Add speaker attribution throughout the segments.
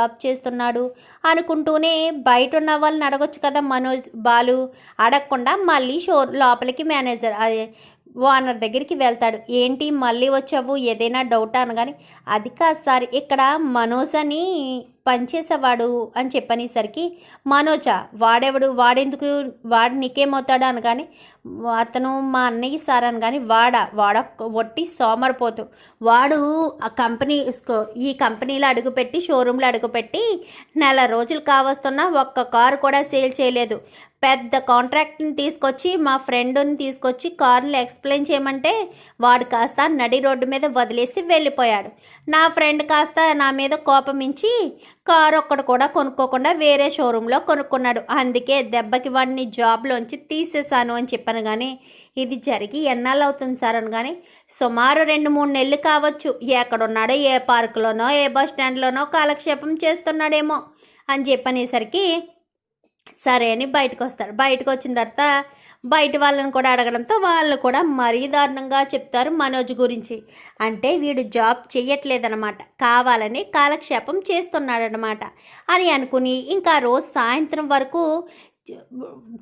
Speaker 1: Job చేస్తున్నాడు అనుకుంటూనే బయట ఉన్న వాళ్ళని అడగొచ్చు కదా మనోజ్ బాలు. అడగకుండా మళ్ళీ షో లోపలికి మేనేజర్ అదే ఓనర్ దగ్గరికి వెళ్తాడు. ఏంటి మళ్ళీ వచ్చావు? ఏదైనా డౌట్? అనగాని అది కాదు సార్ ఇక్కడ మనోజ్ అని పనిచేసేవాడు అని చెప్పనేసరికి మనోజా వాడెవడు? వాడెందుకు? వాడు నీకేమవుతాడు? అనగాని అతను మా అన్నయ్య సార్ అనగానే వాడా వాడ ఒట్టి సోమరిపోతు. వాడు ఆ కంపెనీ ఈ కంపెనీలో అడుగుపెట్టి షోరూంలో అడుగుపెట్టి నెల రోజులు కావస్తున్నా ఒక్క కారు కూడా సేల్ చేయలేదు. పెద్ద కాంట్రాక్ట్ని తీసుకొచ్చి మా ఫ్రెండ్ని తీసుకొచ్చి కార్లు ఎక్స్ప్లెయిన్ చేయమంటే వాడు కాస్త నడి రోడ్డు మీద వదిలేసి వెళ్ళిపోయాడు. నా ఫ్రెండ్ కాస్త నా మీద కోపమించి కారు ఒక్కడు కూడా కొనుక్కోకుండా వేరే షోరూంలో కొనుక్కున్నాడు. అందుకే దెబ్బకి వాడిని జాబ్లోంచి తీసేశాను అని చెప్పాను కానీ ఇది జరిగి ఎన్నాళ్ళు అవుతుంది సార్ అని కానీ సుమారు రెండు మూడు నెలలు కావచ్చు. ఎక్కడున్నాడో ఏ పార్కులోనో ఏ బస్ స్టాండ్లోనో కాలక్షేపం చేస్తున్నాడేమో అని చెప్పనేసరికి సరే అని బయటకు వస్తారు బయటకు వచ్చిన తర్వాత బయట వాళ్ళని కూడా అడగడంతో వాళ్ళు కూడా మరీ దారుణంగా చెప్తారు మనోజ్ గురించి. అంటే వీడు జాబ్ చేయట్లేదనమాట కావాలని కాలక్షేపం చేస్తున్నాడనమాట అని అనుకుని ఇంకా రోజు సాయంత్రం వరకు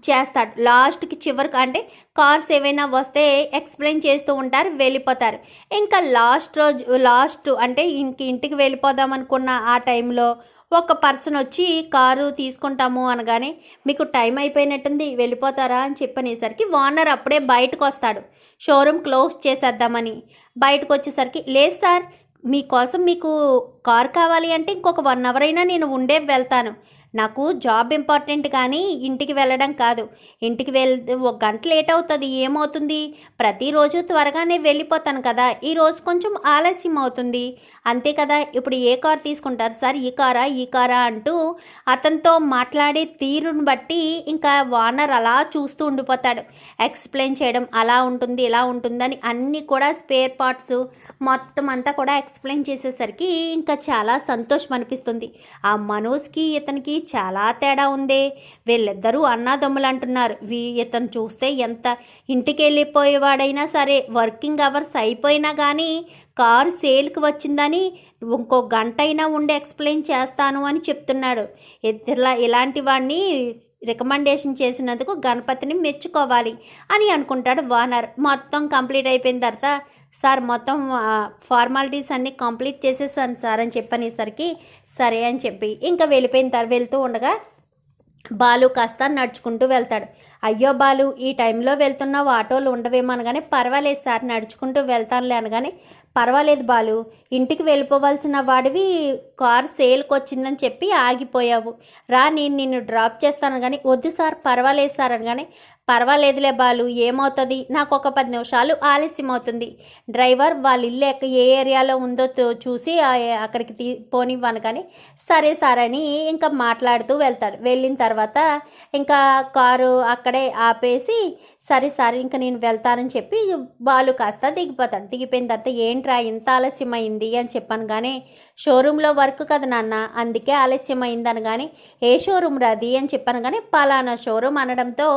Speaker 1: చేస్తాడు. లాస్ట్కి చివరికి అంటే కార్స్ ఏవైనా వస్తే ఎక్స్ప్లెయిన్ చేస్తూ ఉంటారు వెళ్ళిపోతారు. ఇంకా లాస్ట్ రోజు లాస్ట్ అంటే ఇంక ఇంటికి వెళ్ళిపోదాం అనుకున్న ఆ టైంలో ఒక పర్సన్ వచ్చి కారు తీసుకుంటాము అనగానే మీకు టైం అయిపోయినట్టుంది వెళ్ళిపోతారా? అని చెప్పనేసరికి ఓనర్ అప్పుడే బయటకు వస్తాడు. షోరూమ్ క్లోజ్ చేసేద్దామని. బయటకు వచ్చేసరికి లేదు సార్ మీకోసం మీకు కార్ కావాలి అంటే ఇంకొక వన్ అవర్ అయినా నేను ఉండే వెళ్తాను. నాకు జాబ్ ఇంపార్టెంట్ కానీ ఇంటికి వెళ్ళడం కాదు. ఇంటికి వెళ్ ఒక గంట లేట్ అవుతుంది ఏమవుతుంది? ప్రతిరోజు త్వరగానే వెళ్ళిపోతాను కదా ఈరోజు కొంచెం ఆలస్యం అవుతుంది. అంతే కదా ఇప్పుడు ఏ కార్ తీసుకుంటారు? సార్ ఈ కారా ఈ కారా అంటూ అతనితో మాట్లాడే తీరును బట్టి ఇంకా వానర్ అలా చూస్తూ ఉండిపోతాడు. ఎక్స్ప్లెయిన్ చేయడం అలా ఉంటుంది ఇలా ఉంటుందని అన్నీ కూడా స్పేర్ పార్ట్స్ మొత్తం అంతా కూడా ఎక్స్ప్లెయిన్ చేసేసరికి ఇంకా చాలా సంతోషం అనిపిస్తుంది. ఆ మనోజ్కి ఇతనికి చాలా తేడా ఉందే. వీళ్ళిద్దరూ అన్నాదమ్ములు అంటున్నారు. వీ ఇతను చూస్తే ఎంత ఇంటికి వెళ్ళిపోయేవాడైనా సరే వర్కింగ్ అవర్స్ అయిపోయినా కానీ కారు సేల్కి వచ్చిందని ఇంకో గంట అయినా ఉండి ఎక్స్ప్లెయిన్ చేస్తాను అని చెప్తున్నాడు. ఇలా ఇలాంటి వాడిని రికమెండేషన్ చేసినందుకు గణపతిని మెచ్చుకోవాలి అని అనుకుంటాడు వానర్. మొత్తం కంప్లీట్ అయిపోయిన తర్వాత సార్ మొత్తం ఫార్మాలిటీస్ అన్నీ కంప్లీట్ చేసేసాను సార్ అని చెప్పనేసరికి సరే అని చెప్పి. ఇంకా వెళ్ళిపోయిన తర్వాత వెళ్తూ ఉండగా బాలు కాస్త నడుచుకుంటూ వెళ్తాడు. అయ్యో బాలు ఈ టైంలో వెళ్తున్నావు ఆటోలు ఉండవేమో అనగానే పర్వాలేదు సార్ నడుచుకుంటూ వెళ్తానులే అనగానే పర్వాలేదు బాలు ఇంటికి వెళ్ళిపోవాల్సిన వాడివి కార్ సేల్కి వచ్చిందని చెప్పి ఆగిపోయావు. రా నేను నిన్ను డ్రాప్ చేస్తాను కానీ వద్దు సార్ పర్వాలేదు సార్ అనగానే పర్వాలేదులే బాలు ఏమవుతుంది? నాకు ఒక పది నిమిషాలు ఆలస్యం అవుతుంది డ్రైవర్ వాళ్ళ ఇల్లు ఏ ఏరియాలో ఉందో చూసి అక్కడికి తీ పోనివ్వను కానీ సరే సార్ అని ఇంకా మాట్లాడుతూ వెళ్తాడు వెళ్ళిన తర్వాత ఇంకా కారు అక్కడే ఆపేసి సరే సార్ ఇంకా నేను వెళ్తానని చెప్పి బాలు కాస్త దిగిపోతాడు. దిగిపోయిన తర్వాత ఏంట్రా ఇంత ఆలస్యం అయింది అని చెప్పాను కానీ షోరూంలో వర్క్ కదా నాన్న అందుకే ఆలస్యం అయిందని కానీ ఏ షోరూమ్ రాది అని చెప్పాను కానీ పలానా షోరూమ్ అనడంతో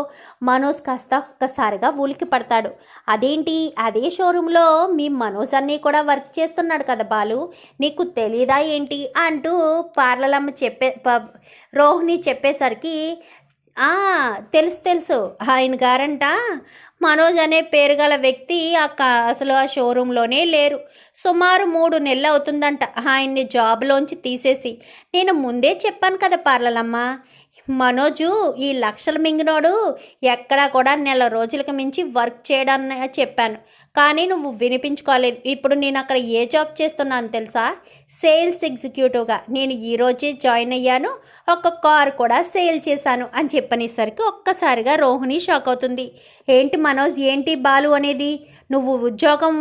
Speaker 1: మనోజ్ కాస్త ఒక్కసారిగా ఉలికి పడతాడు. అదేంటి? అదే షోరూంలో మీ మనోజ్ అన్నీ కూడా వర్క్ చేస్తున్నాడు కదా బాలు? నీకు తెలీదా ఏంటి? అంటూ పార్లలమ్మ చెప్పే ప- రోహిణి చెప్పేసరికి తెలుసు తెలుసు. ఆయన గారంట. మనోజ్ అనే పేరు గల వ్యక్తి ఆ అసలు ఆ షోరూంలోనే లేరు. సుమారు మూడు నెలలు అవుతుందంట. ఆయన్ని జాబ్లోంచి తీసేసి. నేను ముందే చెప్పాను కదా పార్లలమ్మ. మనోజు ఈ లక్షల మింగినోడు ఎక్కడా కూడా నెల రోజులకు మించి వర్క్ చేయడాన్ని చెప్పాను. కానీ నువ్వు వినిపించుకోలేదు. ఇప్పుడు నేను అక్కడ ఏ జాబ్ చేస్తున్నాను తెలుసా? సేల్స్ ఎగ్జిక్యూటివ్గా. నేను ఈరోజే జాయిన్ అయ్యాను. ఒక కార్ కూడా సేల్ చేశాను అని చెప్పనేసరికి ఒక్కసారిగా రోహిణి షాక్ అవుతుంది. ఏంటి మనోజ్? ఏంటి బాలు అనేది? నువ్వు ఉద్యోగం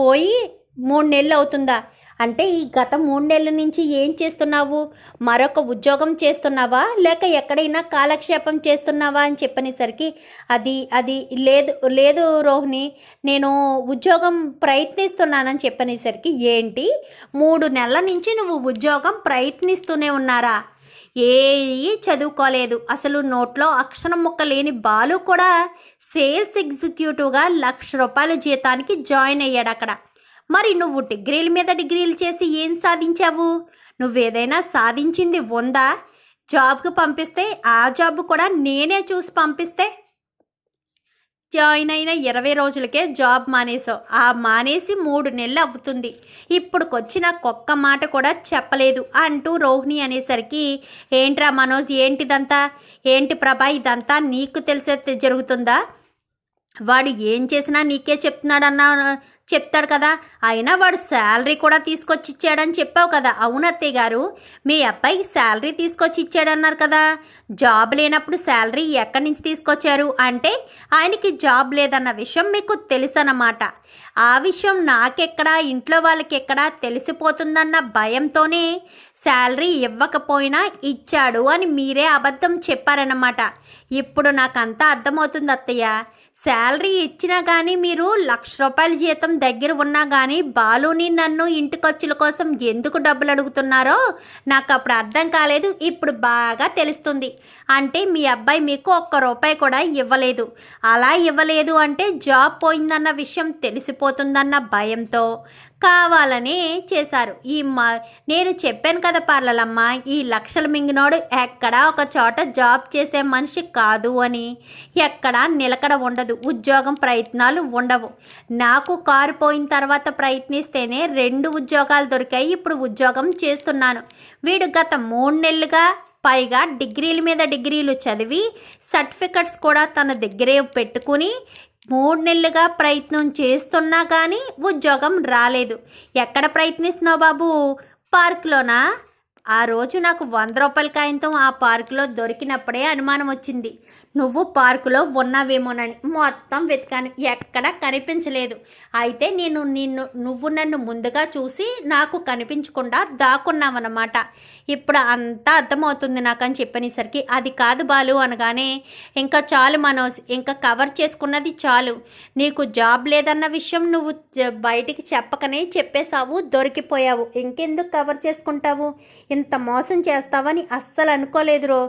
Speaker 1: పోయి మూడు నెలలు అవుతుందా? అంటే ఈ గత మూడు నెలల నుంచి ఏం చేస్తున్నావు? మరొక ఉద్యోగం చేస్తున్నావా? లేక ఎక్కడైనా కాలక్షేపం చేస్తున్నావా అని చెప్పనేసరికి అది అది లేదు లేదు రోహిణి నేను ఉద్యోగం ప్రయత్నిస్తున్నానని చెప్పనేసరికి ఏంటి? మూడు నెలల నుంచి నువ్వు ఉద్యోగం ప్రయత్నిస్తూనే ఉన్నారా? ఏ చదువుకోలేదు. అసలు నోట్లో అక్షరం ముక్క లేని బాలు కూడా సేల్స్ ఎగ్జిక్యూటివ్గా లక్ష రూపాయల జీతానికి జాయిన్ అయ్యాడు అక్కడ మరి నువ్వు డిగ్రీల మీద డిగ్రీలు చేసి ఏం సాధించావు? నువ్వేదైనా సాధించింది ఉందా? జాబ్కి పంపిస్తే ఆ జాబ్ కూడా నేనే చూసి పంపిస్తే? జాయిన్ అయిన ఇరవై రోజులకే జాబ్ మానేసావు ఆ మానేసి మూడు నెలలు అవుతుంది. ఇప్పుడుకొచ్చిన ఒక్క మాట కూడా చెప్పలేదు అంటూ రోహిణి అనేసరికి ఏంట్రా మనోజ్ ఏంటిదంతా? ఏంటి ప్రభా ఇదంతా నీకు తెలిసే జరుగుతుందా? వాడు ఏం చేసినా నీకే చెప్తున్నాడన్నా చెప్తాడు కదా. అయినా వాడు శాలరీ కూడా తీసుకొచ్చి ఇచ్చాడని చెప్పావు కదా. అవును అత్తయ్య గారు. మీ అబ్బాయికి శాలరీ తీసుకొచ్చి ఇచ్చాడన్నారు కదా. జాబ్ లేనప్పుడు శాలరీ ఎక్కడి నుంచి తీసుకొచ్చారు? అంటే ఆయనకి జాబ్ లేదన్న విషయం మీకు తెలుసన్నమాట. ఆ విషయం నాకెక్కడా ఇంట్లో వాళ్ళకి ఎక్కడా తెలిసిపోతుందన్న భయంతోనే శాలరీ ఇవ్వకపోయినా ఇచ్చాడు అని మీరే అబద్ధం చెప్పారన్నమాట. ఇప్పుడు నాకంతా అర్థమవుతుంది అత్తయ్య. శాలరీ ఇచ్చినా కానీ మీరు లక్ష రూపాయల జీతం దగ్గర ఉన్నా కానీ బాలుని నన్ను ఇంటి ఖర్చుల కోసం ఎందుకు డబ్బులు అడుగుతున్నారో నాకు అప్పుడు అర్థం కాలేదు. ఇప్పుడు బాగా తెలుస్తుంది. అంటే మీ అబ్బాయి మీకు ఒక్క రూపాయి కూడా ఇవ్వలేదు. అలా ఇవ్వలేదు అంటే జాబ్ పోయిందన్న విషయం తెలిసిపోతుందన్న భయంతో కావాలని చేశారు. ఈ మా నేను చెప్పాను కదా పర్లలమ్మ ఈ లక్షల మింగినోడు ఎక్కడా ఒక చోట జాబ్ చేసే మనిషి కాదు అని. ఎక్కడా నిలకడ ఉండదు ఉద్యోగం ప్రయత్నాలు ఉండవు. నాకు కారు పోయిన తర్వాత ప్రయత్నిస్తేనే రెండు ఉద్యోగాలు దొరికాయి ఇప్పుడు ఉద్యోగం చేస్తున్నాను. వీడు గత మూడు నెలలుగా పైగా డిగ్రీల మీద డిగ్రీలు చదివి సర్టిఫికెట్స్ కూడా తన దగ్గరే పెట్టుకుని మూడు నెలలుగా ప్రయత్నం చేస్తున్నా కానీ ఉద్యోగం రాలేదు. ఎక్కడ ప్రయత్నిస్తున్నావు బాబు? పార్క్లోనా? ఆ రోజు నాకు వంద రూపాయల కాయంతం ఆ పార్కులో దొరికినప్పుడే అనుమానం వచ్చింది. నువ్వు పార్కులో ఉన్నావేమోనని మొత్తం వెతికాను. ఎక్కడా కనిపించలేదు. అయితే నేను నిన్ను నువ్వు నన్ను ముందుగా చూసి నాకు కనిపించకుండా దాక్కున్నావన్నమాట. ఇప్పుడు అంతా అర్థమవుతుంది నాకు అని చెప్పనేసరికి. అది కాదు బాలు అనగానే ఇంకా చాలు మనోజ్ ఇంకా కవర్ చేసుకున్నది చాలు. నీకు జాబ్ లేదన్న విషయం నువ్వు బయటికి చెప్పకనే చెప్పేశావు దొరికిపోయావు. ఇంకెందుకు కవర్ చేసుకుంటావు? ఇంత మోసం చేస్తావని అస్సలు అనుకోలేదు రో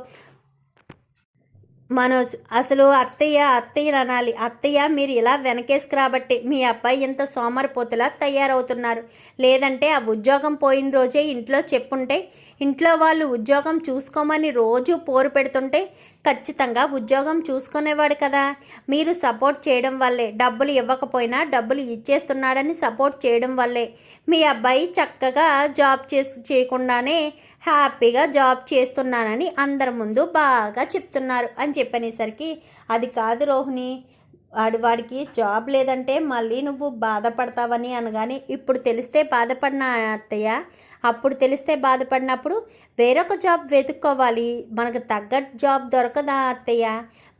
Speaker 1: మనోజ్ అసలు అత్తయ్య అత్తయ్య అనాలి. అత్తయ్య మీరు ఇలా వెనకేసుకు రాబట్టి. మీ అబ్బాయి ఇంత సోమరిపోతులా తయారవుతున్నారు. లేదంటే ఆ ఉద్యోగం పోయిన రోజే ఇంట్లో చెప్పుంటే ఇంట్లో వాళ్ళు ఉద్యోగం చూసుకోమని రోజు పోరు పెడుతుంటే ఖచ్చితంగా ఉద్యోగం చూసుకునేవాడు కదా. మీరు సపోర్ట్ చేయడం వల్లే డబ్బులు ఇవ్వకపోయినా డబ్బులు ఇచ్చేస్తున్నాడని సపోర్ట్ చేయడం వల్లే. మీ అబ్బాయి చక్కగా జాబ్ చేసి చేయకుండానే హ్యాపీగా జాబ్ చేస్తున్నానని అందరి ముందు బాగా చెప్తున్నారు అని చెప్పనేసరికి అది కాదు రోహిణి వాడి వాడికి జాబ్ లేదంటే మళ్ళీ నువ్వు బాధపడతావని అనగానే ఇప్పుడు తెలిస్తే బాధపడిన అత్తయ్య. అప్పుడు తెలిస్తే బాధపడినప్పుడు వేరొక జాబ్ వెతుక్కోవాలి. మనకు తగ్గ జాబ్ దొరకదా అత్తయ్య?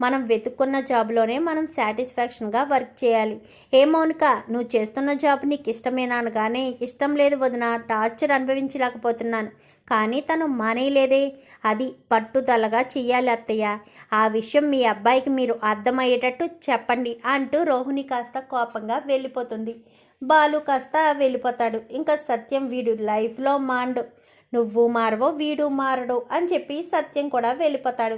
Speaker 1: మనం వెతుక్కున్న జాబ్లోనే మనం సాటిస్ఫాక్షన్గా వర్క్ చేయాలి. ఏ మౌనిక నువ్వు చేస్తున్న జాబ్ నీకు ఇష్టమేనా అనగానే ఇష్టం లేదు వదిన టార్చర్ అనుభవించలేకపోతున్నాను. కానీ తను మానేయలేదే. అది పట్టుదలగా చెయ్యాలి అత్తయ్య. ఆ విషయం మీ అబ్బాయికి మీరు అర్థమయ్యేటట్టు చెప్పండి అంటూ రోహిణి కాస్త కోపంగా వెళ్ళిపోతుంది. బాలు కాస్త వెళ్ళిపోతాడు. ఇంకా సత్యం వీడు లైఫ్లో మాండు. నువ్వు మారవో వీడు మారడు అని చెప్పి సత్యం కూడా వెళ్ళిపోతాడు.